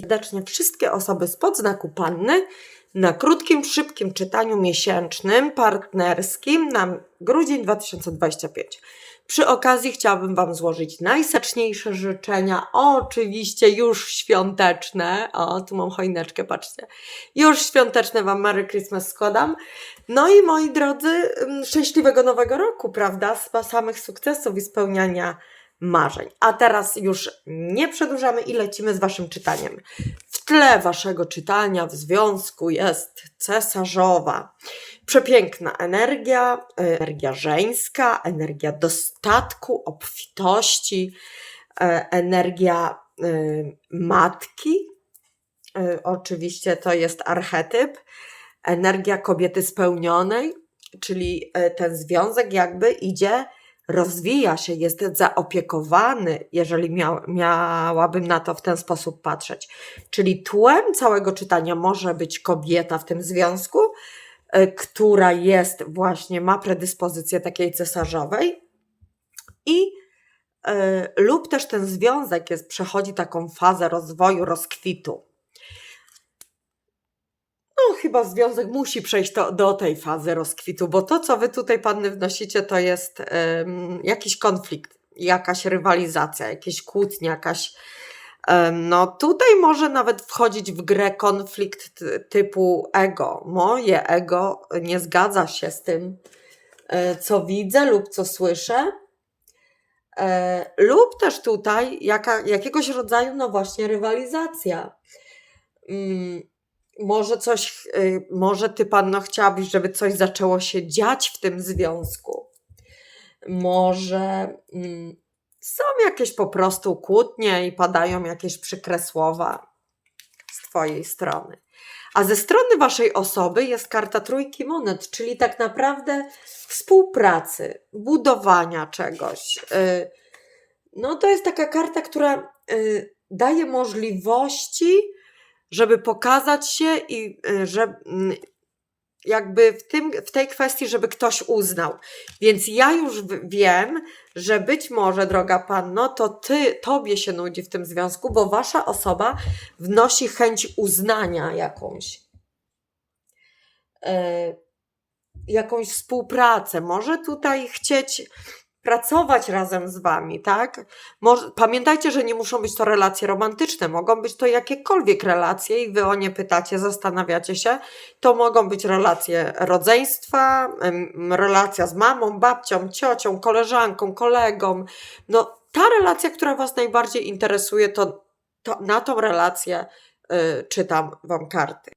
serdecznie wszystkie osoby spod znaku panny na krótkim, szybkim czytaniu miesięcznym, partnerskim na grudzień 2025. Przy okazji chciałabym Wam złożyć najseczniejsze życzenia, oczywiście już świąteczne. O, tu mam choineczkę, patrzcie. Już świąteczne Wam Merry Christmas składam. No i moi drodzy, mm, szczęśliwego nowego roku, prawda? Z samych sukcesów i spełniania marzeń. A teraz już nie przedłużamy i lecimy z Waszym czytaniem. W tle Waszego czytania w związku jest cesarzowa. Przepiękna energia, energia żeńska, energia dostatku, obfitości, e, energia e, matki. E, Oczywiście to jest archetyp. Energia kobiety spełnionej, czyli ten związek jakby idzie rozwija się, jest zaopiekowany, jeżeli miał, miałabym na to w ten sposób patrzeć. Czyli tłem całego czytania może być kobieta w tym związku, y, która jest właśnie, ma predyspozycję takiej cesarzowej i y, lub też ten związek jest, przechodzi taką fazę rozwoju, rozkwitu. Chyba związek musi przejść to, do tej fazy rozkwitu, bo to, co wy tutaj, panny, wnosicie, to jest em, jakiś konflikt, jakaś rywalizacja, jakieś kłótnie, jakaś. em, no, tutaj może nawet wchodzić w grę konflikt ty- typu ego. Moje ego nie zgadza się z tym, e, co widzę lub co słyszę. E, lub też tutaj jaka, jakiegoś rodzaju, no właśnie, rywalizacja. Mm, może coś, y, może ty panno chciałabyś, żeby coś zaczęło się dziać w tym związku. Może mm, są jakieś po prostu kłótnie i padają jakieś przykre słowa z twojej strony. A ze strony waszej osoby jest karta trójki monet, czyli tak naprawdę współpracy, budowania czegoś. Y, No to jest taka karta, która y, daje możliwości, żeby pokazać się i y, że mm, jakby w, tym, w tej kwestii, żeby ktoś uznał. Więc ja już wiem, że być może, droga panno, to ty, tobie się nudzi w tym związku, bo wasza osoba wnosi chęć uznania jakąś. E, jakąś współpracę. Może tutaj chcieć pracować razem z wami, tak? Pamiętajcie, że nie muszą być to relacje romantyczne, mogą być to jakiekolwiek relacje i wy o nie pytacie, zastanawiacie się. To mogą być relacje rodzeństwa, relacja z mamą, babcią, ciocią, koleżanką, kolegą. No, ta relacja, która was najbardziej interesuje, to, to na tą relację y, czytam wam karty.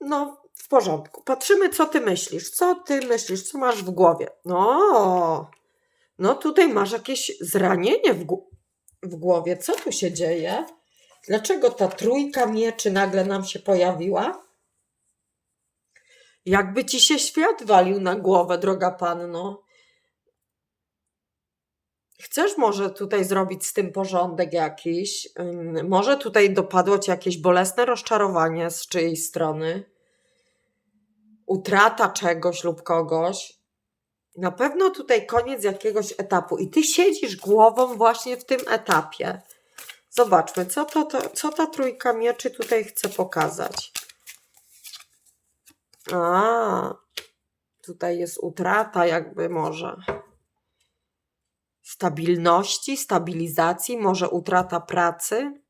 No, w porządku. Patrzymy, co ty myślisz. Co ty myślisz, co masz w głowie? No, no tutaj masz jakieś zranienie w, w głowie. Co tu się dzieje? Dlaczego ta trójka mieczy nagle nam się pojawiła? Jakby ci się świat walił na głowę, droga panno. Chcesz może tutaj zrobić z tym porządek jakiś? Może tutaj dopadło ci jakieś bolesne rozczarowanie z czyjejś strony? Utrata czegoś lub kogoś? Na pewno tutaj koniec jakiegoś etapu i ty siedzisz głową właśnie w tym etapie. Zobaczmy, co, to, to, co ta trójka mieczy tutaj chce pokazać. A, tutaj jest utrata jakby może stabilności, stabilizacji, może utrata pracy.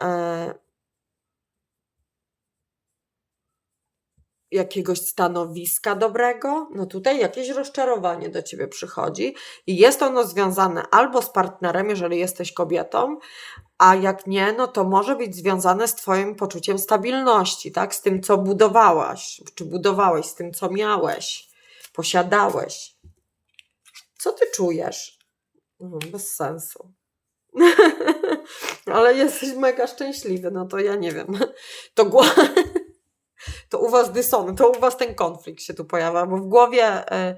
E, jakiegoś stanowiska dobrego, no tutaj jakieś rozczarowanie do ciebie przychodzi i jest ono związane albo z partnerem, jeżeli jesteś kobietą, a jak nie, no to może być związane z twoim poczuciem stabilności, tak? Z tym, co budowałaś, czy budowałeś, z tym, co miałeś, posiadałeś. Co ty czujesz? Mhm, bez sensu. Ale jesteś mega szczęśliwy, no to ja nie wiem. To gła... to u was dysonans, to u was ten konflikt się tu pojawia, bo w głowie y,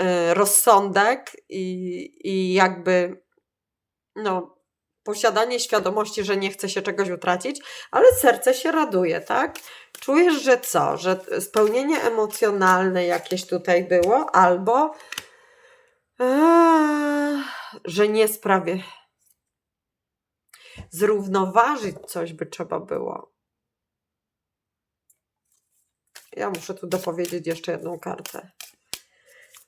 y, rozsądek i, i jakby no, posiadanie świadomości, że nie chce się czegoś utracić, ale serce się raduje, tak? Czujesz, że co? Że spełnienie emocjonalne jakieś tutaj było, albo eee, że nie sprawie. zrównoważyć coś by trzeba było. Ja muszę tu dopowiedzieć jeszcze jedną kartę.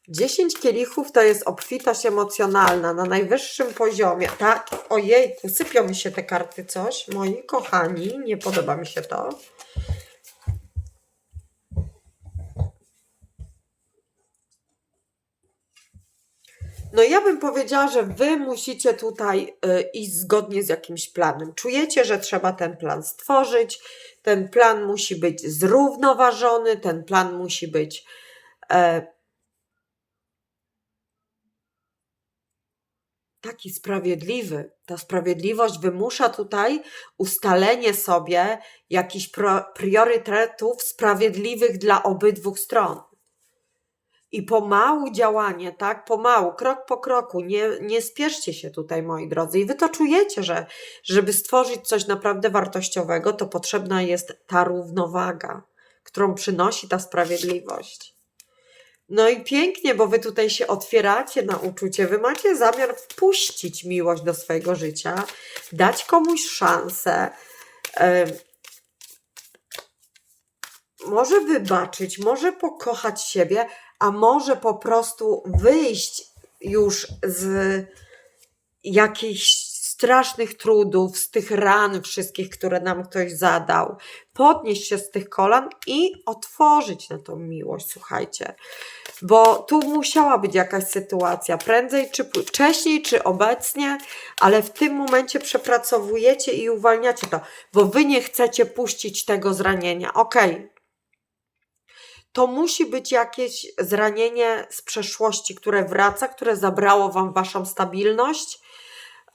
10 kielichów to jest obfitość emocjonalna na najwyższym poziomie. Tak, ojej, sypią mi się te karty coś. Moi kochani, nie podoba mi się to. No ja bym powiedziała, że wy musicie tutaj y, iść zgodnie z jakimś planem. Czujecie, że trzeba ten plan stworzyć, ten plan musi być zrównoważony, ten plan musi być e, taki sprawiedliwy. Ta sprawiedliwość wymusza tutaj ustalenie sobie jakichś priorytetów sprawiedliwych dla obydwu stron. I pomału działanie, tak? Pomału, krok po kroku. Nie, nie spieszcie się tutaj, moi drodzy. I wy to czujecie, że żeby stworzyć coś naprawdę wartościowego, to potrzebna jest ta równowaga, którą przynosi ta sprawiedliwość. No i pięknie, bo wy tutaj się otwieracie na uczucie. Wy macie zamiar wpuścić miłość do swojego życia, dać komuś szansę. może wybaczyć, może pokochać siebie, a może po prostu wyjść już z jakichś strasznych trudów, z tych ran wszystkich, które nam ktoś zadał, podnieść się z tych kolan i otworzyć na tą miłość, słuchajcie. Bo tu musiała być jakaś sytuacja, prędzej czy wcześniej, czy obecnie, ale w tym momencie przepracowujecie i uwalniacie to, bo wy nie chcecie puścić tego zranienia. Okej, to musi być jakieś zranienie z przeszłości, które wraca, które zabrało wam waszą stabilność.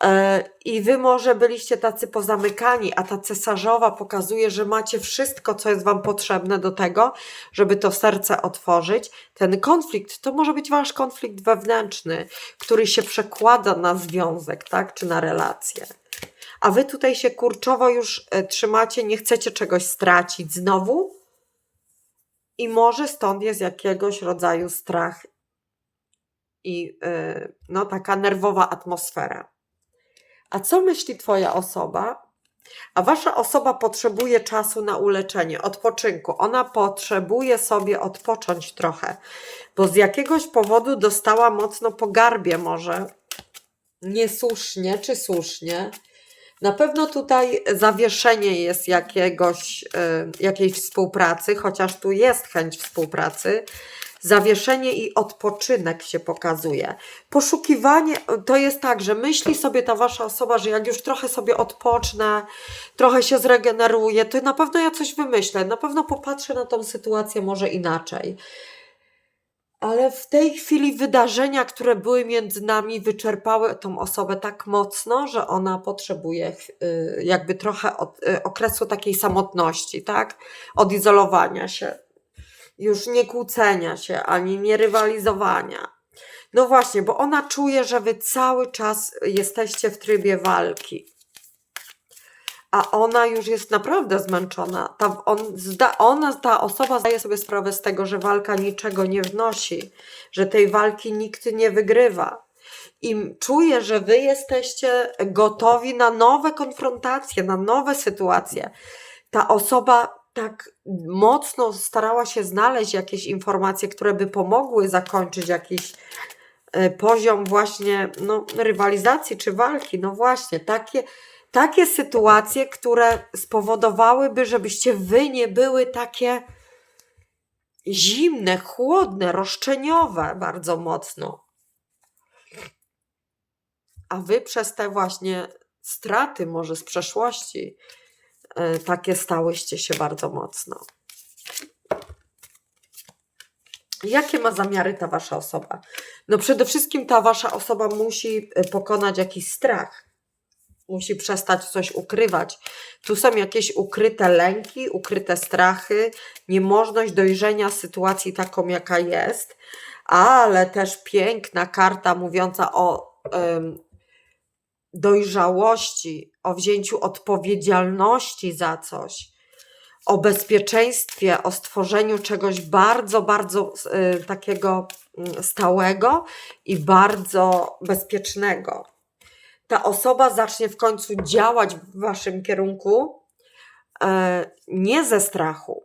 e, I wy może byliście tacy pozamykani, a ta cesarzowa pokazuje, że macie wszystko, co jest wam potrzebne do tego, żeby to serce otworzyć. Ten konflikt to może być wasz konflikt wewnętrzny, który się przekłada na związek, tak, czy na relację. A wy tutaj się kurczowo już e, trzymacie, nie chcecie czegoś stracić znowu, i może stąd jest jakiegoś rodzaju strach i yy, no, taka nerwowa atmosfera. A co myśli Twoja osoba? A Wasza osoba potrzebuje czasu na uleczenie, odpoczynku. Ona potrzebuje sobie odpocząć trochę, bo z jakiegoś powodu dostała mocno po garbie, może niesłusznie czy słusznie. Na pewno tutaj zawieszenie jest jakiegoś, y, jakiejś współpracy, chociaż tu jest chęć współpracy. Zawieszenie i odpoczynek się pokazuje. Poszukiwanie to jest tak, że myśli sobie ta wasza osoba, że jak już trochę sobie odpocznę, trochę się zregeneruję, to na pewno ja coś wymyślę, na pewno popatrzę na tą sytuację może inaczej. Ale w tej chwili wydarzenia, które były między nami, wyczerpały tą osobę tak mocno, że ona potrzebuje y, jakby trochę od, y, okresu takiej samotności, tak? Odizolowania się. Już nie kłócenia się, ani nie rywalizowania. No właśnie, bo ona czuje, że wy cały czas jesteście w trybie walki. A ona już jest naprawdę zmęczona. Ta, on, zda, ona, ta osoba zdaje sobie sprawę z tego, że walka niczego nie wnosi, że tej walki nikt nie wygrywa. I czuje, że wy jesteście gotowi na nowe konfrontacje, na nowe sytuacje. Ta osoba tak mocno starała się znaleźć jakieś informacje, które by pomogły zakończyć jakiś e, poziom właśnie no, rywalizacji czy walki. No właśnie, takie, takie sytuacje, które spowodowałyby, żebyście wy nie były takie zimne, chłodne, roszczeniowe bardzo mocno. A wy przez te właśnie straty, może z przeszłości, e, takie stałyście się bardzo mocno. Jakie ma zamiary ta wasza osoba? No przede wszystkim ta wasza osoba musi e, pokonać jakiś strach. Musi przestać coś ukrywać. Tu są jakieś ukryte lęki, ukryte strachy, niemożność dojrzenia sytuacji taką, jaka jest, ale też piękna karta mówiąca o em, dojrzałości, o wzięciu odpowiedzialności za coś, o bezpieczeństwie, o stworzeniu czegoś bardzo, bardzo y, takiego mm, stałego i bardzo bezpiecznego. Ta osoba zacznie w końcu działać w waszym kierunku e, nie ze strachu,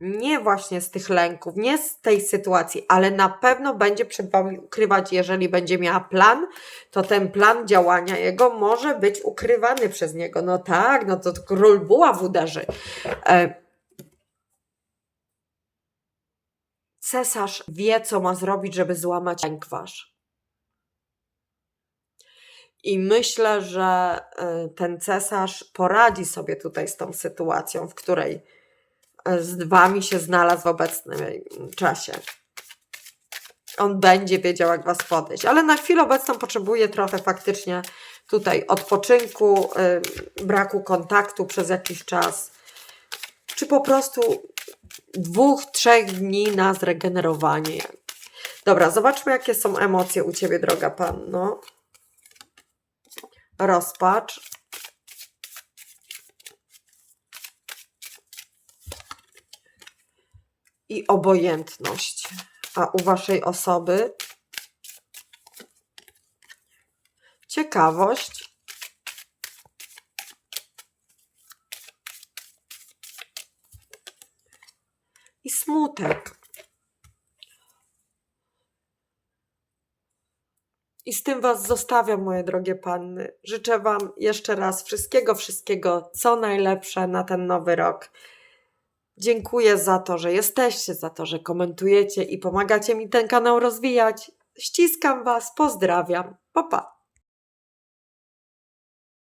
nie właśnie z tych lęków, nie z tej sytuacji, ale na pewno będzie przed wami ukrywać, jeżeli będzie miała plan, to ten plan działania jego może być ukrywany przez niego. No tak, no to król buław uderzy. E, cesarz wie, co ma zrobić, żeby złamać lęk wasz. I myślę, że y, ten cesarz poradzi sobie tutaj z tą sytuacją, w której y, z wami się znalazł w obecnym czasie. On będzie wiedział, jak was podejść, ale na chwilę obecną potrzebuje trochę faktycznie tutaj odpoczynku, y, braku kontaktu przez jakiś czas, czy po prostu dwóch, trzech dni na zregenerowanie. Dobra, zobaczmy, jakie są emocje u ciebie, droga panno. Rozpacz. I obojętność. A u waszej osoby ciekawość. I smutek. I z tym Was zostawiam, moje drogie panny. Życzę Wam jeszcze raz wszystkiego, wszystkiego, co najlepsze na ten nowy rok. Dziękuję za to, że jesteście, za to, że komentujecie i pomagacie mi ten kanał rozwijać. Ściskam Was, pozdrawiam. Pa, pa.